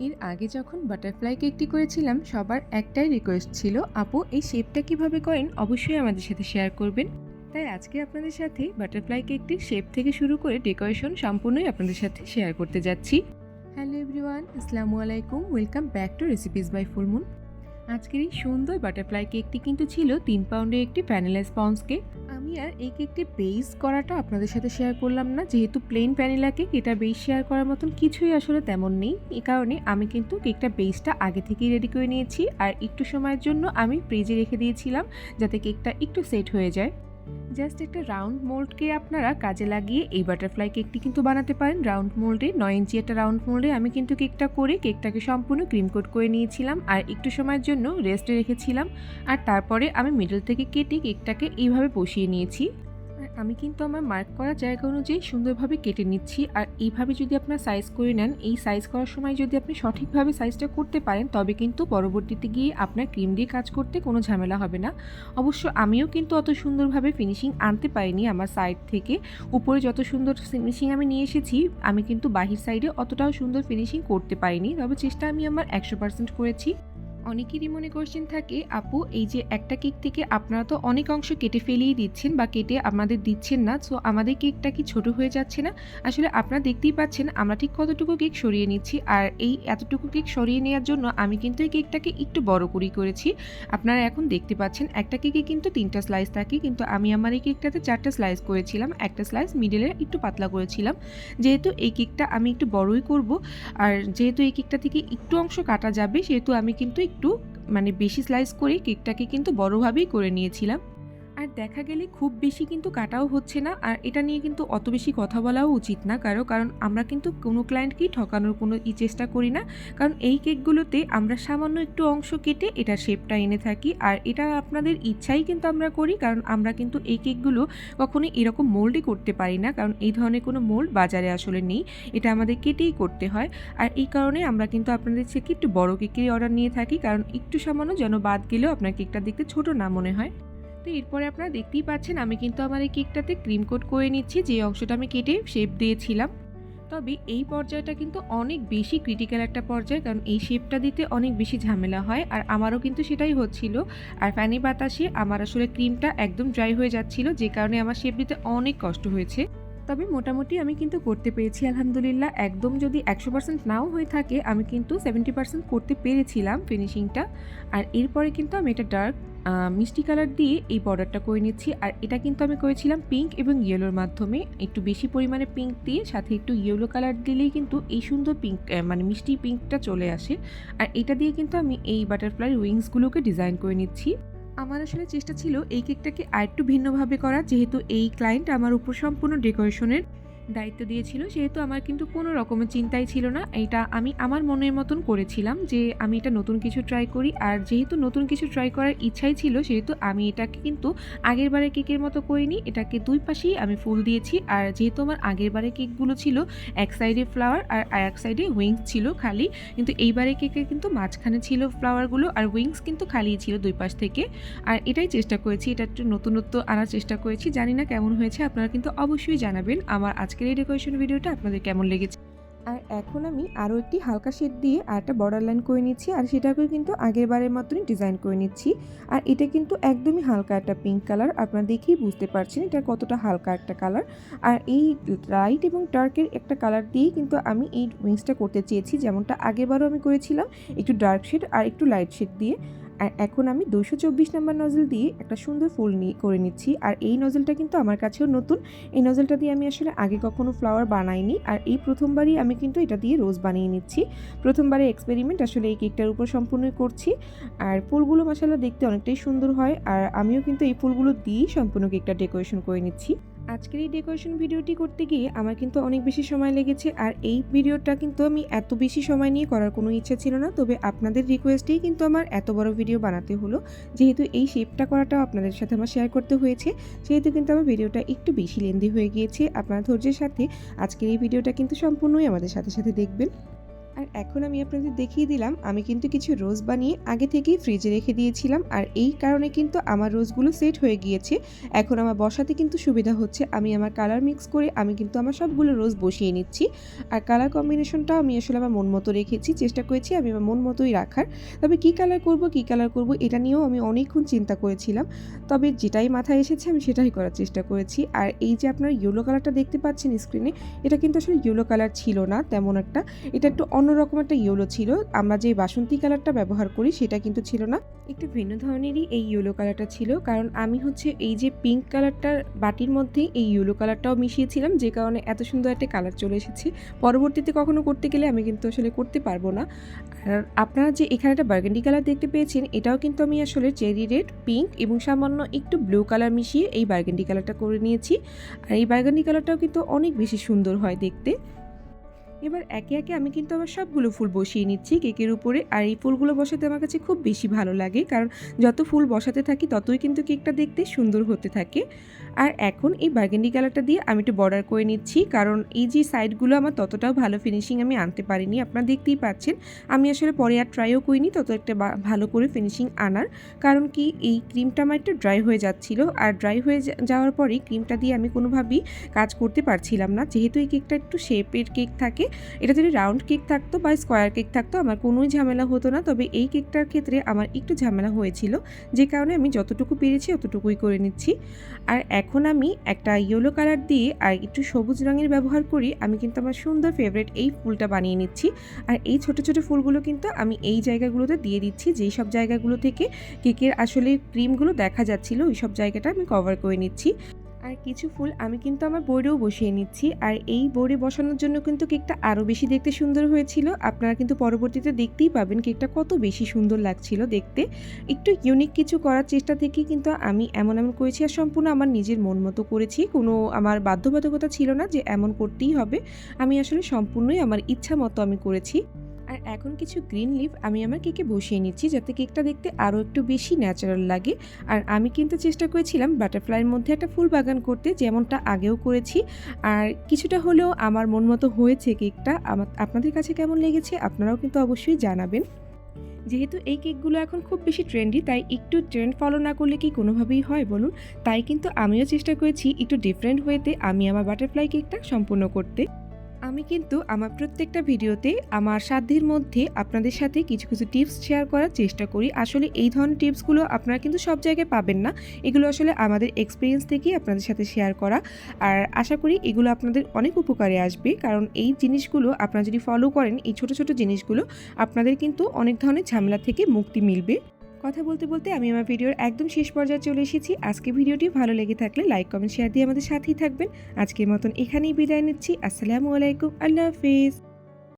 এর আগে যখন বাটারফ্লাই কেকটি করেছিলাম, সবার একটাই রিকোয়েস্ট ছিল, আপু, এই শেপটা কীভাবে করেন? অবশ্যই আমাদের সাথে শেয়ার করবেন। তাই আজকে আপনাদের সাথে বাটারফ্লাই কেকটির শেপ থেকে শুরু করে ডেকোরেশন সম্পূর্ণই আপনাদের সাথে শেয়ার করতে যাচ্ছি। হ্যালো এভরিওয়ান আসসালামু আলাইকুম। Welcome back to recipes by Fullmoon আজকের এই সুন্দর বাটারফ্লাই কেকটি কিন্তু ছিল তিন পাউন্ডের একটি ভ্যানিলা স্পঞ্জ কেক। আমি আর এই কেকটি বেস করাটা আপনাদের সাথে শেয়ার করলাম না। যেহেতু প্লেন ভ্যানিলা কেক, এটা বেস শেয়ার করার মতন কিছুই আসলে তেমন নেই। এ কারণে আমি কিন্তু কেকটা বেসটা আগে থেকেই রেডি করে নিয়েছি। আর একটু সময়ের জন্য আমি ফ্রিজে রেখে দিয়েছিলাম যাতে কেকটা একটু সেট হয়ে যায়। জাস্ট একটা রাউন্ড মোল্ডকে আপনারা কাজে লাগিয়ে এই বাটারফ্লাই কেকটি কিন্তু বানাতে পারেন। রাউন্ড মোল্ডে, নয় ইঞ্চি একটা রাউন্ড মোল্ডে আমি কিন্তু কেকটা করে কেকটাকে সম্পূর্ণ ক্রিম কোট করে নিয়েছিলাম আর একটু সময়ের জন্য রেস্টে রেখেছিলাম। আর তারপরে আমি মিডল থেকে কেটে কেকটাকে এইভাবে বসিয়ে নিয়েছি। আমি কিন্তু আমার মার্ক করা জায়গা অনুযায়ী সুন্দরভাবে কেটে নিচ্ছি। আর এইভাবে যদি আপনার সাইজ করে নেন, এই সাইজ করার সময় যদি আপনি সঠিকভাবে সাইজটা করতে পারেন, তবে কিন্তু পরবর্তীতে গিয়ে আপনার ক্রিম দিয়ে কাজ করতে কোনো ঝামেলা হবে না। অবশ্য আমিও কিন্তু অত সুন্দরভাবে ফিনিশিং আনতে পারিনি আমার সাইড থেকে। উপরে যত সুন্দর ফিনিশিং আমি নিয়ে এসেছি, আমি কিন্তু বাহির সাইডে অতটাও সুন্দর ফিনিশিং করতে পারিনি। তবে চেষ্টা আমি আমার একশো পার্সেন্ট করেছি। অনেকেরই মনে কোশ্চেন থাকে, আপু, এই যে একটা কেক থেকে আপনারা তো অনেক অংশ কেটে ফেলেই দিচ্ছেন বা কেটে আমাদের দিচ্ছেন না সো আমাদের কেকটা কি ছোট হয়ে যাচ্ছে না? আসলে আপনারা দেখতেই পাচ্ছেন আমরা ঠিক কতটুকু কেক সরিয়ে নিচ্ছি আর এই এতটুকু কেক সরিয়ে নেওয়ার জন্য আমি কিন্তু এই কেকটাকে একটু বড় করেই করেছি। আপনারা এখন দেখতে পাচ্ছেন একটা কেকে কিন্তু তিনটা স্লাইস থাকে, কিন্তু আমি আমার এই কেকটাতে চারটা স্লাইস করেছিলাম, একটা স্লাইস মিডলে একটু পাতলা করেছিলাম। যেহেতু এই কেকটা আমি একটু বড়ই করব, আর যেহেতু এই কেকটা থেকে একটু অংশ কাটা যাবে, সেহেতু আমি কিন্তু একটু মানে বেশি স্লাইস করে কেকটাকে কিন্তু বড়োভাবেই করে নিয়েছিলাম। আর দেখা গেলে খুব বেশি কিন্তু কাটাও হচ্ছে না। আর এটা নিয়ে কিন্তু অত বেশি কথা বলাও উচিত না কারও, কারণ আমরা কিন্তু কোনো ক্লায়েন্টকেই ঠকানোর কোনো ই চেষ্টা করি না। কারণ এই কেকগুলোতে আমরা সামান্য একটু অংশ কেটে এটা শেপটা এনে থাকি। আর এটা আপনাদের ইচ্ছাই কিন্তু আমরা করি, কারণ আমরা কিন্তু এই কেকগুলো কখনোই এরকম মোল্ডই করতে পারি না। কারণ এই ধরনের কোনো মোল্ড বাজারে আসলে নেই। এটা আমাদের কেটেই করতে হয়। আর এই কারণে আমরা কিন্তু আপনাদের থেকে একটু বড় কেকেরই অর্ডার নিয়ে থাকি। কারণ একটু সামান্য যেন বাদ গেলেও আপনার কেকটা দেখতে ছোট না মনে হয়। তো এরপরে আপনারা দেখতেই পাচ্ছেন, আমি কিন্তু আমার এই কেকটাতে ক্রিম কোট করে নিচ্ছি, যে অংশটা আমি কেটে শেপ দিয়েছিলাম। তবে এই পর্যায়টা কিন্তু অনেক বেশি ক্রিটিক্যাল একটা পর্যায়, কারণ এই শেপটা দিতে অনেক বেশি ঝামেলা হয়। আর আমারও কিন্তু সেটাই হচ্ছিল। আর ফ্যানি বাতাসে আমার আসলে ক্রিমটা একদম ড্রাই হয়ে যাচ্ছিল, যে কারণে আমার শেপ দিতে অনেক কষ্ট হয়েছে। তবে মোটামুটি আমি কিন্তু করতে পেরেছি, আলহামদুলিল্লাহ। একদম যদি একশো পার্সেন্ট নাও হয়ে থাকে, আমি কিন্তু সেভেন্টি পার্সেন্ট করতে পেরেছিলাম ফিনিশিংটা আর এরপরে কিন্তু আমি এটা ডার্ক মিষ্টি কালার দিয়ে এই বর্ডারটা করে নিচ্ছি। আর এটা কিন্তু আমি করেছিলাম পিঙ্ক এবং ইয়েলোর মাধ্যমে। একটু বেশি পরিমাণে পিঙ্ক দিয়ে, সাথে একটু ইয়েলো কালার দিলেই কিন্তু এই সুন্দর পিঙ্ক মানে মিষ্টি পিঙ্কটা চলে আসে। আর এটা দিয়ে কিন্তু আমি এই বাটারফ্লাই উইংসগুলোকে ডিজাইন করে নিচ্ছি। আমার আসলে চেষ্টা ছিল এই কেকটাকে আরেকটু ভিন্নভাবে করা যেহেতু এই ক্লায়েন্ট আমার উপর সম্পূর্ণ ডেকোরেশনের দায়িত্ব দিয়েছিল, সেহেতু আমার কিন্তু কোনো রকমের চিন্তাই ছিল না। এটা আমি আমার মনের মতন করেছিলাম যে আমি এটা নতুন কিছু ট্রাই করি। আর যেহেতু নতুন কিছু ট্রাই করার ইচ্ছাই ছিল, সেহেতু আমি এটাকে কিন্তু আগের বারে কেকের মতো করিনি। এটাকে দুই পাশেই আমি ফুল দিয়েছি। আর যেহেতু আমার আগের বারে কেকগুলো ছিল, এক সাইডে ফ্লাওয়ার আর এক সাইডে উইংস ছিল খালি। কিন্তু এইবারে কেকের কিন্তু মাঝখানে ছিল ফ্লাওয়ারগুলো আর উইংস কিন্তু খালি ছিল দুই পাশ থেকে। আর এটাই চেষ্টা করেছি, এটা একটু নতুনত্ব আনার চেষ্টা করেছি। জানি না কেমন হয়েছে, আপনারা কিন্তু অবশ্যই জানাবেন। আমার আজকের এই ডেকোরেশন ভিডিওটা আপনাদের কেমন লেগেছে? আর এখন আমি আরও একটি হালকা শেড দিয়ে আর একটা বর্ডার লাইন করে নিচ্ছি আর সেটাকেও কিন্তু আগের বারের মতনই ডিজাইন করে নিচ্ছি। আর এটা কিন্তু একদমই হালকা একটা পিঙ্ক কালার আপনারা দেখেই বুঝতে পারছেন এটা কতটা হালকা একটা কালার আর এই লাইট এবং ডার্কের একটা কালার দিয়েই কিন্তু আমি এই উইংসটা করতে চেয়েছি, যেমনটা আগেরবারও আমি করেছিলাম, একটু ডার্ক শেড আর একটু লাইট শেড দিয়ে। আর এখন আমি দুশো চব্বিশ নাম্বার নজল দিয়ে একটা সুন্দর ফুল নিয়ে করে নিচ্ছি। আর এই নজলটা কিন্তু আমার কাছেও নতুন। এই নজলটা দিয়ে আমি আসলে আগে কখনো ফ্লাওয়ার বানাইনি। আর এই প্রথমবারই আমি কিন্তু এটা দিয়ে রোজ বানিয়ে নিচ্ছি। প্রথমবারে এক্সপেরিমেন্ট আসলে এই কেকটার উপর সম্পূর্ণই করছি। আর ফুলগুলো মশালা দেখতে অনেকটাই সুন্দর হয়। আর আমিও কিন্তু এই ফুলগুলো দিয়েই সম্পূর্ণ কেকটা ডেকোরেশন করে নিচ্ছি। আজকের এই ডেকোরেশন ভিডিওটি করতে গিয়ে আমার কিন্তু অনেক বেশি সময় লেগেছে আর এই ভিডিওটা কিন্তু আমি এত বেশি সময় নিয়ে করার কোনো ইচ্ছা ছিল না। তবে আপনাদের রিকোয়েস্টেই কিন্তু আমার এত বড় ভিডিও বানাতে হলো। যেহেতু এই শেপটা করাটাও আপনাদের সাথে আমার শেয়ার করতে হয়েছে, সেহেতু কিন্তু আমার ভিডিওটা একটু বেশি লেন্দি হয়ে গিয়েছে। আপনার ধৈর্যের সাথে আজকের এই ভিডিওটা কিন্তু সম্পূর্ণই আমাদের সাথে সাথে দেখবেন। আর এখন আমি আপনাদের দেখিয়ে দিলাম, আমি কিন্তু কিছু রোজ বানিয়ে আগে থেকেই ফ্রিজে রেখে দিয়েছিলাম আর এই কারণে কিন্তু আমার রোজগুলো সেট হয়ে গিয়েছে। এখন আমার বসাতে কিন্তু সুবিধা হচ্ছে, আমি আমার কালার মিক্স করে আমি কিন্তু আমার সবগুলো রোজ বসিয়ে নিচ্ছি। আর কালার কম্বিনেশনটাও আমি আসলে আমার মন মতো রেখেছি, চেষ্টা করেছি আমি আমার মন মতোই রাখার। তবে কী কালার করব, কী কালার করব এটা নিয়েও আমি অনেকক্ষণ চিন্তা করেছিলাম। তবে যেটাই মাথায় এসেছে আমি সেটাই করার চেষ্টা করেছি। আর এই যে আপনার ইয়েলো কালারটা দেখতে পাচ্ছেন স্ক্রিনে এটা কিন্তু আসলে ইয়েলো কালার ছিল না, তেমন একটা। এটা একটু অন্যরকম একটা ইয়েলো ছিল। আমরা যে বাসন্তী কালারটা ব্যবহার করি সেটা কিন্তু ছিল না। একটু ভিন্ন ধরনেরই এই ইয়েলো কালারটা ছিল। কারণ আমি হচ্ছে এই যে পিঙ্ক কালারটার বাটির মধ্যে এই ইয়েলো কালারটাও মিশিয়েছিলাম, যে কারণে এত সুন্দর একটা কালার চলে এসেছে। পরবর্তীতে কখনো করতে গেলে আমি কিন্তু আসলে করতে পারব না। আর আপনারা যে এখানে একটা বার্গেন্ডি কালার দেখতে পেয়েছেন, এটাও কিন্তু আমি আসলে চেরি রেড, পিঙ্ক এবং সামান্য একটু ব্লু কালার মিশিয়ে এই বার্গেন্ডি কালারটা করে নিয়েছি। আর এই বার্গেন্ডি কালারটাও কিন্তু অনেক বেশি সুন্দর হয় দেখতে। এবার একে একে আমি কিন্তু আবার সবগুলো ফুল বসিয়ে নিচ্ছি কেকের উপরে। আর এই ফুলগুলো বসাতে আমার কাছে খুব বেশি ভালো লাগে, কারণ যত ফুল বসাতে থাকি ততই কিন্তু কেকটা দেখতে সুন্দর হতে থাকে। আর এখন এই বার্গেন্ডি কালারটা দিয়ে আমি একটু বর্ডার করে নিচ্ছি, কারণ এই যে সাইডগুলো আমার ততটাও ভালো ফিনিশিং আমি আনতে পারিনি, আপনারা দেখতেই পাচ্ছেন। আমি আসলে পরে আর ট্রাইও করিনি, তত একটা ভালো করে ফিনিশিং আনার, কারণ কি এই ক্রিমটা আমার একটু ড্রাই হয়ে যাচ্ছিল। আর ড্রাই হয়ে যাওয়ার পরে ক্রিমটা দিয়ে আমি কোনোভাবেই কাজ করতে পারছিলাম না, যেহেতু এই কেকটা একটু শেপের কেক থাকে এটা যদি রাউন্ড কেক থাকতো বা স্কোয়ার কেক থাকতো, আমার কোনোই ঝামেলা হতো না। তবে এই কেকটার ক্ষেত্রে আমার একটু ঝামেলা হয়েছিল, যে কারণে আমি যতটুকু পেরেছি অতটুকুই করে নিচ্ছি। আর এখন আমি একটা ইয়েলো কালার দিয়ে আর একটু সবুজ রঙের ব্যবহার করি, আমি কিন্তু আমার সুন্দর ফেভারিট এই ফুলটা বানিয়ে নিচ্ছি। আর এই ছোট ছোট ফুলগুলো কিন্তু আমি এই জায়গাগুলোতে দিয়ে দিচ্ছি, যেই সব জায়গাগুলো থেকে কেকের আসলে ক্রিমগুলো দেখা যাচ্ছিল, ওই সব জায়গাটা আমি কভার করে নিচ্ছি। আর কিছু ফুল আমি কিন্তু আমার বোর্ডেও বসিয়ে নিচ্ছি। আর এই বোর্ডে বসানোর জন্য কিন্তু কেকটা আরও বেশি দেখতে সুন্দর হয়েছিল। আপনারা কিন্তু পরবর্তীতে দেখতেই পাবেন কেকটা কত বেশি সুন্দর লাগছিল দেখতে। একটু ইউনিক কিছু করার চেষ্টা থেকে কিন্তু আমি এমন এমন করেছি আর সম্পূর্ণ আমার নিজের মন মতো করেছি। কোনো আমার বাধ্যবাধকতা ছিল না যে এমন করতেই হবে। আমি আসলে সম্পূর্ণই আমার ইচ্ছা মতো আমি করেছি। আর এখন কিছু গ্রিন লিফ আমি আমার কেকে বসিয়ে নিচ্ছি, যাতে কেকটা দেখতে আরও একটু বেশি ন্যাচারাল লাগে। আর আমি কিন্তু চেষ্টা করেছিলাম বাটারফ্লাইয়ের মধ্যে একটা ফুল বাগান করতে, যেমনটা আগেও করেছি। আর কিছুটা হলেও আমার মন মতো হয়েছে কেকটা আপনাদের কাছে কেমন লেগেছে আপনারাও কিন্তু অবশ্যই জানাবেন। যেহেতু এই কেকগুলো এখন খুব বেশি ট্রেন্ডি তাই একটু ট্রেন্ড ফলো না করলে কি কোনোভাবেই হয় বলুন? তাই কিন্তু আমিও চেষ্টা করেছি একটু ডিফারেন্ট ওয়েতে আমি আমার বাটারফ্লাই কেকটা সম্পূর্ণ করতে। আমি কিন্তু আমার প্রত্যেকটা ভিডিওতে আমার সাধ্যের মধ্যে আপনাদের সাথে কিছু কিছু টিপস শেয়ার করার চেষ্টা করি। আসলে এই ধরনের টিপসগুলো আপনারা কিন্তু সব জায়গায় পাবেন না। এগুলো আসলে আমাদের এক্সপিরিয়েন্স থেকেই আপনাদের সাথে শেয়ার করা। আর আশা করি এগুলো আপনাদের অনেক উপকারে আসবে। কারণ এই জিনিসগুলো আপনারা যদি ফলো করেন, এই ছোট ছোট জিনিসগুলো আপনাদের কিন্তু অনেক ধরনের ঝামেলা থেকে মুক্তি মিলবে। কথা বলতে বলতে আমি আমার ভিডিওর একদম শেষ পর্যায়ে চলে এসেছি। আজকে ভিডিওটি ভালো লেগে থাকলে লাইক কমেন্ট শেয়ার দিয়ে আমাদের সাথেই থাকবেন। আজকের মতন এখানেই বিদায় নিচ্ছি। আসসালামু আলাইকুম। আল্লাহ হাফিজ।